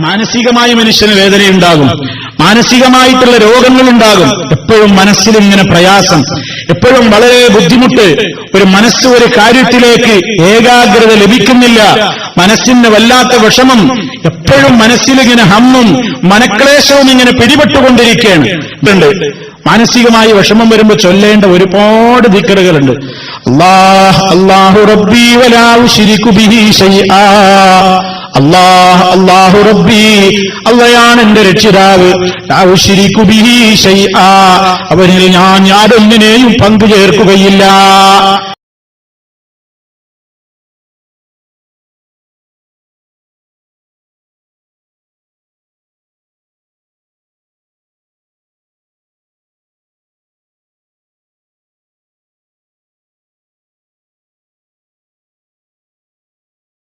മാനസികമായി മനുഷ്യന് വേദനയുണ്ടാകും. മാനസികമായിട്ടുള്ള രോഗങ്ങൾ ഉണ്ടാകും എപ്പോഴും മനസ്സിൽ ഇങ്ങനെ പ്രയാസം. എപ്പോഴും വളരെ ബുദ്ധിമുട്ട്. ഒരു മനസ്സ് ഒരു കാര്യത്തിലേക്ക് ഏകാഗ്രത ലഭിക്കുന്നില്ല. മനസ്സിന് വല്ലാത്ത വിഷമം. എപ്പോഴും മനസ്സിലിങ്ങനെ ഹമ്മും മനക്ലേശവും ഇങ്ങനെ പിടിപെട്ടുകൊണ്ടിരിക്കുകയാണ്. ഇതുണ്ട് മാനസികമായി വിഷമം വരുമ്പോൾ ചൊല്ലേണ്ട ഒരുപാട് ദിക്കറുകളുണ്ട്. അള്ളാഹ് അള്ളാഹു റബ്ബി വലാ ഉശ്രികു ശൈആ അല്ലാഹ് റബ്ബി അള്ളയാണ് എന്റെ രക്ഷിതാവ്. അവനിൽ ഞാൻ യാതൊന്നിനെയും പങ്കു ചേർക്കുകയില്ല